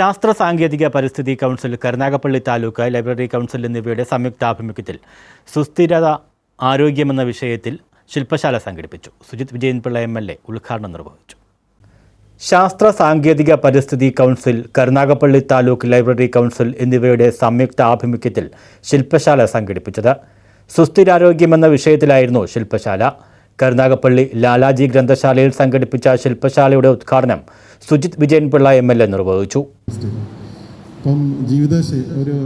ശാസ്ത്ര സാങ്കേതിക പരിസ്ഥിതി council Karunagappally taluk library council എന്നിവയുടെ സംയുക്താഭിമുഖ്യത്തിൽ സുസ്ഥിരത ആരോഗ്യമെന്ന വിഷയത്തിൽ ശില്പശാല സംഘടിപ്പിച്ചു. Sujith Vijayan Pillai M L A ഉദ്ഘാടനം നിർവഹിച്ചു. ശാസ്ത്ര സാങ്കേതിക പരിസ്ഥിതി council Karunagappally taluk library council എന്നിവയുടെ സംയുക്ത ആഭിമുഖ്യത്തിൽ ശില്പശാല സംഘടിപ്പിച്ചത്. സുസ്ഥിരാരോഗ്യമെന്ന വിഷയത്തിലായിരുന്നു ശില്പശാല. കരുനാഗപ്പള്ളി ലാലാജി ഗ്രന്ഥശാലയിൽ സംഘടിപ്പിച്ച ശില്പശാലയുടെ ഉദ്ഘാടനം Sujith Vijayan Pillai M L A നിർവഹിച്ചു. അപ്പം ജീവിത ഒരു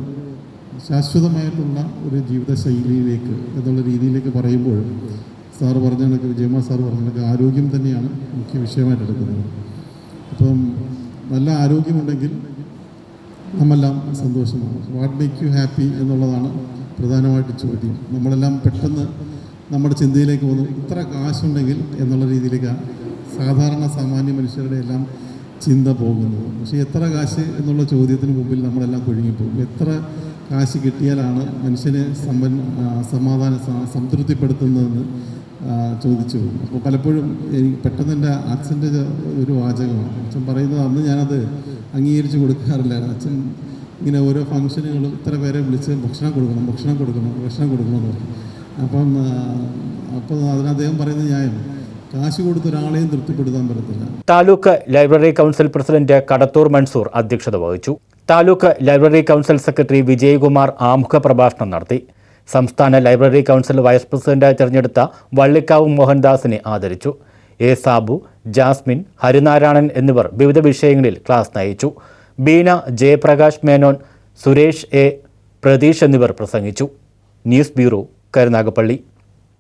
ശാശ്വതമായിട്ടുള്ള ഒരു ജീവിതശൈലിയിലേക്ക് എന്നുള്ള രീതിയിലേക്ക് പറയുമ്പോൾ സാറ് പറഞ്ഞ കണക്ക് വിജയകുമാർ സാറ് പറഞ്ഞ കണക്ക് ആരോഗ്യം തന്നെയാണ് മുഖ്യ വിഷയമായിട്ട് എടുക്കുന്നത്. അപ്പം നല്ല ആരോഗ്യമുണ്ടെങ്കിൽ നമ്മെല്ലാം സന്തോഷമാണ്. വാട്ട് മേക്ക് യു ഹാപ്പി എന്നുള്ളതാണ് പ്രധാനമായിട്ട് ചോദ്യം. നമ്മളെല്ലാം പെട്ടെന്ന് നമ്മുടെ ചിന്തയിലേക്ക് പോകുന്നു ഇത്ര കാശുണ്ടെങ്കിൽ എന്നുള്ള രീതിയിലേക്ക് സാധാരണ സാമാന്യ മനുഷ്യരുടെ എല്ലാം ചിന്ത പോകുന്നത് പക്ഷേ എത്ര കാശ് എന്നുള്ള ചോദ്യത്തിന് മുമ്പിൽ നമ്മളെല്ലാം കുഴുങ്ങിപ്പോകും. എത്ര കാശ് കിട്ടിയാലാണ് മനുഷ്യനെ സമ്പൻ സമാധാന സംതൃപ്തിപ്പെടുത്തുന്നതെന്ന് ചോദിച്ചു അപ്പോൾ പലപ്പോഴും എനിക്ക് പെട്ടെന്ന് എന്റെ അച്ഛന്റെ ഒരു വാചകമാണ്. അച്ഛൻ പറയുന്നത് അന്ന് ഞാനത് അംഗീകരിച്ച് കൊടുക്കാറില്ലായിരുന്നു അച്ഛൻ ഇങ്ങനെ ഓരോ ഫംഗ്ഷനുകളും ഇത്ര പേരെ വിളിച്ച് ഭക്ഷണം കൊടുക്കണം ഭക്ഷണം കൊടുക്കണം ഭക്ഷണം കൊടുക്കണം എന്ന് പറയും അപ്പം അപ്പം അപ്പോൾ അതിന് അദ്ദേഹം പറയുന്നത് ന്യായം കാശ് കൊടുത്ത് ഒരാളെയും തൃപ്തിപ്പെടുത്താൻ പറ്റത്തില്ല. Taluk library council president Kadathur Mansoor അധ്യക്ഷത വഹിച്ചു. Taluk library council secretary Vijayakumar ആമുഖ പ്രഭാഷണം നടത്തി. സംസ്ഥാന ലൈബ്രറി കൗൺസിൽ വൈസ് പ്രസിഡന്റായി തിരഞ്ഞെടുത്ത വള്ളിക്കാവ് മോഹൻദാസിനെ ആദരിച്ചു. എ സാബു ജാസ്മിൻ ഹരിനാരായണൻ എന്നിവർ വിവിധ വിഷയങ്ങളിൽ ക്ലാസ് നയിച്ചു. ബീന ജയപ്രകാശ് മേനോൻ സുരേഷ് എ പ്രതീഷ് എന്നിവർ പ്രസംഗിച്ചു. News bureau Karunagappally